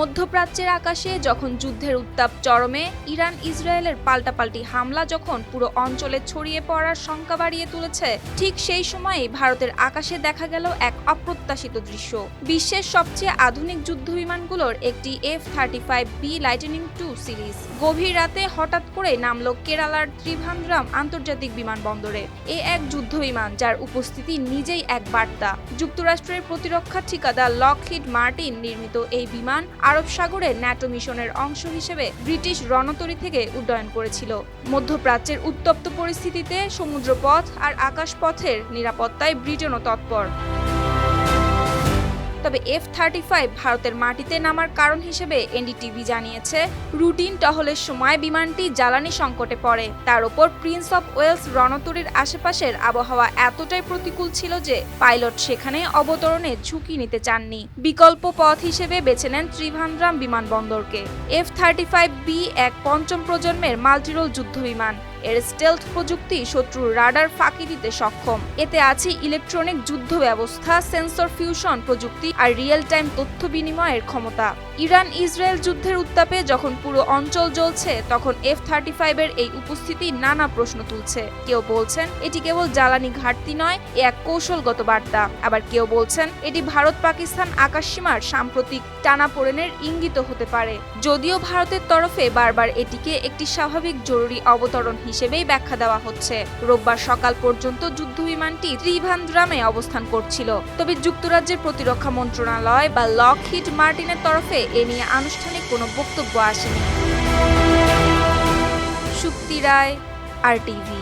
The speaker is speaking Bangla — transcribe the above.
মধ্যপ্রাচ্যের আকাশে যখন যুদ্ধের উত্তাপ চরমে, ইরান ইসরায়েলের পাল্টাপাল্টি হামলা যখন পুরো অঞ্চলে ছড়িয়ে পড়ার শঙ্কা বাড়িয়ে তুলেছে, ঠিক সেই সময়েই ভারতের আকাশে দেখা গেল এক অপ্রত্যাশিত দৃশ্য। বিশ্বের সবচেয়ে আধুনিক যুদ্ধ বিমানগুলোর একটি F thirty five B lightning two series. গভীর রাতে হঠাৎ করে নামল কেরালার ত্রিভান্দ্রাম আন্তর্জাতিক বিমানবন্দরে। এ এক যুদ্ধ বিমান যার উপস্থিতি নিজেই এক বার্তা। যুক্তরাষ্ট্রের প্রতিরক্ষা ঠিকাদার লকহিড মার্টিন নির্মিত এই বিমান আরব সাগরে ন্যাটো মিশনের অংশ হিসেবে ব্রিটিশ রণতরী থেকে উড্ডয়ন করেছিল। মধ্যপ্রাচ্যের উত্তপ্ত পরিস্থিতিতে সমুদ্রপথ আর আকাশপথের নিরাপত্তায় ব্রিটেনও তৎপর। তবে এফ থার্টি ফাইভ ভারতের মাটিতে নামার কারণ হিসেবে এনডিটিভি জানিয়েছে, রুটিন টহলের সময় বিমানটি জ্বালানি সংকটে পড়ে। তার ওপর প্রিন্স অফ ওয়েলস রণতরীর আশেপাশের আবহাওয়া এতটাই প্রতিকূল ছিল যে পাইলট সেখানে অবতরণে ঝুঁকি নিতে চাননি। বিকল্প পথ হিসেবে বেছে নেন ত্রিভান্দ্রাম বিমানবন্দরকে। এফ থার্টি ফাইভ বি এক পঞ্চম প্রজন্মের মাল্টিরোল যুদ্ধ বিমান। এর স্টেলথ প্রযুক্তি শত্রুর রাডার ফাঁকি দিতে সক্ষম। এতে আছে ইলেকট্রনিক যুদ্ধ ব্যবস্থা সেন্সর ফিউশন প্রযুক্তি আর রিয়েল টাইম তথ্য বিনিময়ের ক্ষমতা। ইরান ইসরায়েল যুদ্ধের উত্তাপে যখন পুরো অঞ্চল জ্বলছে, তখন এফ থার্টি ফাইভের এই উপস্থিতি নানা প্রশ্ন তুলছে। কেউ বলছেন, এটি কেবল জ্বালানি ঘাটতি নয়, এ এক কৌশলগত বার্তা। আবার কেউ বলছেন, এটি ভারত পাকিস্তান আকাশসীমার সাম্প্রতিক টানাপোড়েনের ইঙ্গিত হতে পারে। যদিও ভারতের তরফে বারবার এটিকে একটি স্বাভাবিক জরুরি অবতরণ হিসেবেই ব্যাখ্যা দেওয়া হচ্ছে। রোববার সকাল পর্যন্ত যুদ্ধ বিমানটি ত্রিভান্দ্রামে অবস্থান করছিল। তবে যুক্তরাজ্যের প্রতিরক্ষা মন্ত্রণালয় বা লকহিড মার্টিনের তরফে এ নিয়ে আনুষ্ঠানিক কোনো বক্তব্য আসেনি। শুক্তি রায় আর টিভি